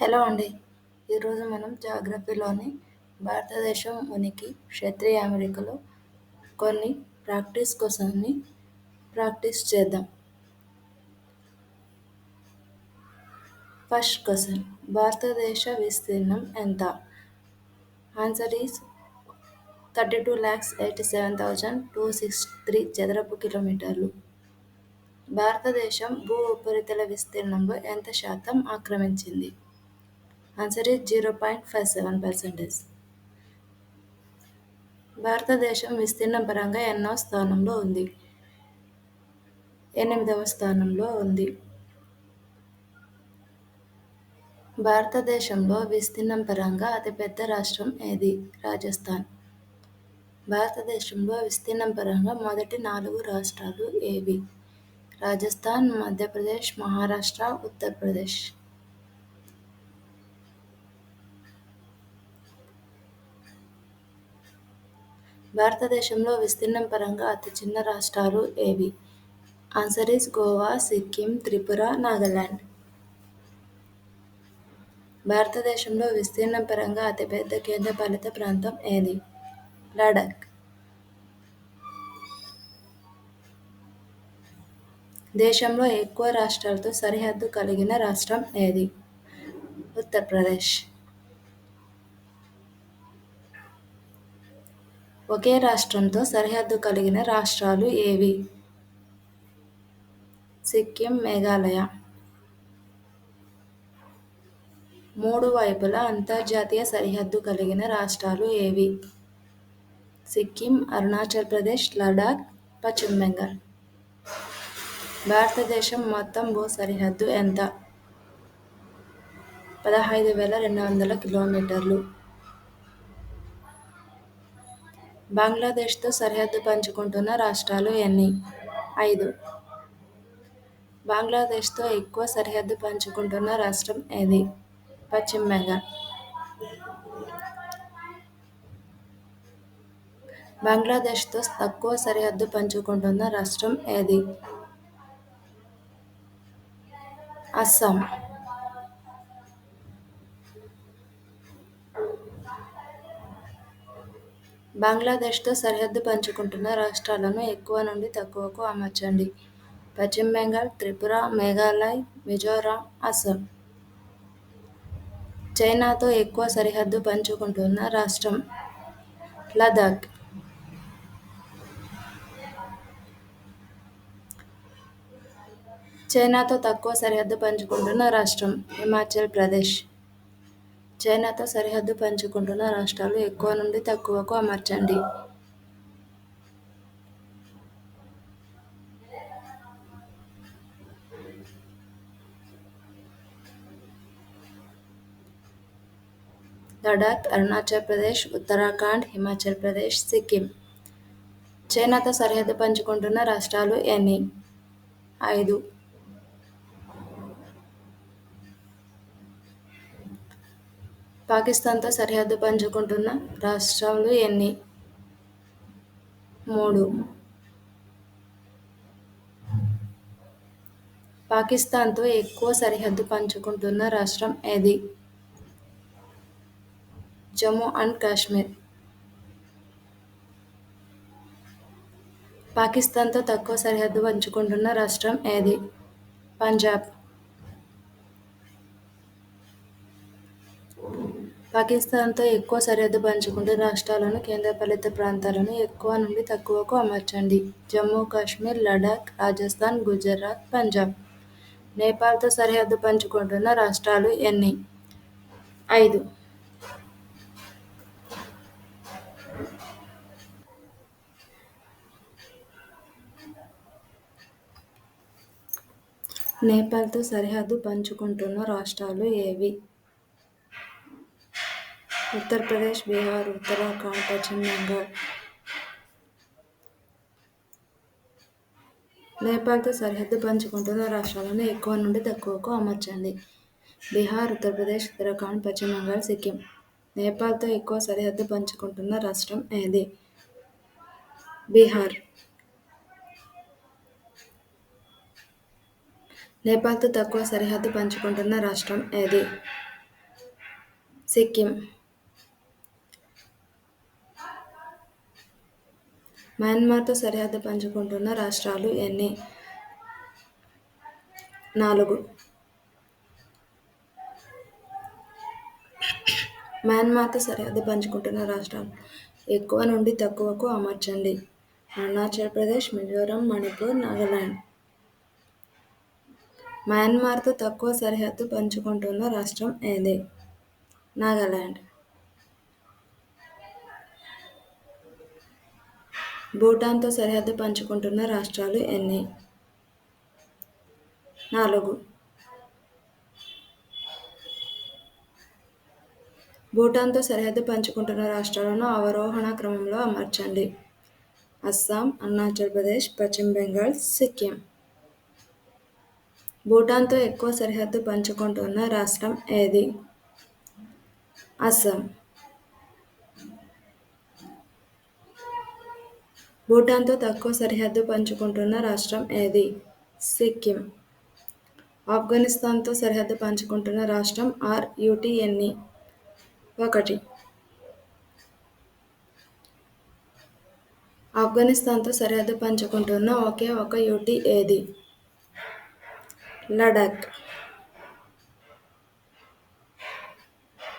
Hello అండి. ఈరోజు మనం జాగ్రఫీలోని భారతదేశం ఉనికి క్షత్రియ అమెరికలో కొన్ని ప్రాక్టీస్ కోసాన్ని ప్రాక్టీస్ చేద్దాం. ఫస్ట్ క్వశ్చన్ భారతదేశ విస్తీర్ణం ఎంత? Answer is thirty two lakhs eighty seven thousand two six three చదరపు కిలోమీటర్లు. భారతదేశం భూ ఉపరితల విస్తీర్ణంలో ఎంత శాతం ఆక్రమించింది? Answer is zero point five seven percentage భారతదేశం విస్తీర్ణం పరంగా ఎన్నో స్థానంలో ఉంది. ఎనిమిదవ స్థానంలో ఉంది. భారతదేశంలో విస్తీర్ణం పరంగా అతిపెద్ద రాష్ట్రం ఏది? రాజస్థాన్. భారతదేశంలో విస్తీర్ణం పరంగా మొదటి నాలుగు రాష్ట్రాలు ఏవి? రాజస్థాన్ మధ్యప్రదేశ్ మహారాష్ట్ర ఉత్తరప్రదేశ్. భారతదేశంలో విస్తీర్ణం పరంగా అతి చిన్న రాష్ట్రాలు ఏవి? ఆన్సర్ ఈస్ గోవా సిక్కిం త్రిపుర నాగాలాండ్ భారతదేశంలో విస్తీర్ణం పరంగా అతిపెద్ద కేంద్రపాలిత ప్రాంతం ఏది? లడాక్ దేశంలో ఎక్కువ రాష్ట్రాలతో సరిహద్దు కలిగిన రాష్ట్రం ఏది? ఉత్తరప్రదేశ్. ఒకే రాష్ట్రంతో సరిహద్దు కలిగిన రాష్ట్రాలు ఏవి? సిక్కిం మేఘాలయ. మూడు వైపులా అంతర్జాతీయ సరిహద్దు కలిగిన రాష్ట్రాలు ఏవి? సిక్కిం అరుణాచల్ ప్రదేశ్ లడాక్ పశ్చిమ బెంగాల్. భారతదేశం మొత్తం భూ సరిహద్దు ఎంత? పదహైదు వేల రెండు వందల కిలోమీటర్లు. బంగ్లాదేశ్తో సరిహద్దు పంచుకుంటున్న రాష్ట్రాలు ఎన్ని? ఐదు. బంగ్లాదేశ్తో ఎక్కువ సరిహద్దు పంచుకుంటున్న రాష్ట్రం ఏది? పశ్చిమ బెంగాల్. బంగ్లాదేశ్తో తక్కువ సరిహద్దు పంచుకుంటున్న రాష్ట్రం ఏది? అస్సాం. బంగ్లాదేశ్తో సరిహద్దు పంచుకుంటున్న రాష్ట్రాలను ఎక్కువ నుండి తక్కువకు అమర్చండి. పశ్చిమ బెంగాల్ త్రిపుర మేఘాలయ్ మిజోరాం అస్సాం. చైనాతో ఎక్కువ సరిహద్దు పంచుకుంటున్న రాష్ట్రం లదాఖ్ చైనాతో తక్కువ సరిహద్దు పంచుకుంటున్న రాష్ట్రం హిమాచల్ ప్రదేశ్. చైనాతో సరిహద్దు పంచుకుంటున్న రాష్ట్రాలు ఎక్కువ నుండి తక్కువకు అమర్చండి. లడాక్ అరుణాచల్ ప్రదేశ్ ఉత్తరాఖండ్ హిమాచల్ ప్రదేశ్ సిక్కిం. చైనాతో సరిహద్దు పంచుకుంటున్న రాష్ట్రాలు ఎన్ని? ఐదు. పాకిస్తాన్తో సరిహద్దు పంచుకుంటున్న రాష్ట్రాలు ఎన్ని? మూడు. పాకిస్తాన్తో ఎక్కువ సరిహద్దు పంచుకుంటున్న రాష్ట్రం ఏది? జమ్మూ అండ్ కాశ్మీర్. పాకిస్తాన్తో తక్కువ సరిహద్దు పంచుకుంటున్న రాష్ట్రం ఏది? పంజాబ్. పాకిస్తాన్తో ఎక్కువ సరిహద్దు పంచుకుంటే రాష్ట్రాలను కేంద్రపాలిత ప్రాంతాలను ఎక్కువ నుండి తక్కువకు అమర్చండి. జమ్మూ కాశ్మీర్ లడాక్ రాజస్థాన్ గుజరాత్ పంజాబ్. నేపాల్తో సరిహద్దు పంచుకుంటున్న రాష్ట్రాలు ఎన్ని? ఐదు. నేపాల్తో సరిహద్దు పంచుకుంటున్న రాష్ట్రాలు ఏవి? ఉత్తరప్రదేశ్ బీహార్ ఉత్తరాఖండ్ పశ్చిమ బెంగాల్. నేపాల్తో సరిహద్దు పంచుకుంటున్న రాష్ట్రాలను ఎక్కువ నుండి తక్కువకు అమర్చండి. బీహార్ ఉత్తరప్రదేశ్ ఉత్తరాఖండ్ పశ్చిమ బెంగాల్ సిక్కిం. నేపాల్తో ఎక్కువ సరిహద్దు పంచుకుంటున్న రాష్ట్రం ఏది? బీహార్. నేపాల్తో తక్కువ సరిహద్దు పంచుకుంటున్న రాష్ట్రం ఏది? సిక్కిం. మయన్మార్తో సరిహద్దు పంచుకుంటున్న రాష్ట్రాలు ఎన్ని? నాలుగు. మయన్మార్తో సరిహద్దు పంచుకుంటున్న రాష్ట్రాలు ఎక్కువ నుండి తక్కువకు అమర్చండి. అరుణాచల్ ప్రదేశ్ మిజోరం మణిపూర్ నాగాలాండ్. మయన్మార్తో తక్కువ సరిహద్దు పంచుకుంటున్న రాష్ట్రం ఏది? నాగాలాండ్. భూటాన్తో సరిహద్దు పంచుకుంటున్న రాష్ట్రాలు ఎన్ని? నాలుగు. భూటాన్తో సరిహద్దు పంచుకుంటున్న రాష్ట్రాలను అవరోహణ క్రమంలో అమర్చండి. అస్సాం అరుణాచల్ ప్రదేశ్ పశ్చిమ బెంగాల్ సిక్కిం. భూటాన్తో ఎక్కువ సరిహద్దు పంచుకుంటున్న రాష్ట్రం ఏది? అస్సాం. భూటాన్తో తక్కువ సరిహద్దు పంచుకుంటున్న రాష్ట్రం ఏది? సిక్కిం. ఆఫ్ఘనిస్తాన్తో సరిహద్దు పంచుకుంటున్న రాష్ట్రం ఆర్ యూటీ ఎన్ని ఒకటి. ఆఫ్ఘనిస్తాన్తో సరిహద్దు పంచుకుంటున్న ఒకే ఒక యూటీ ఏది? లడాక్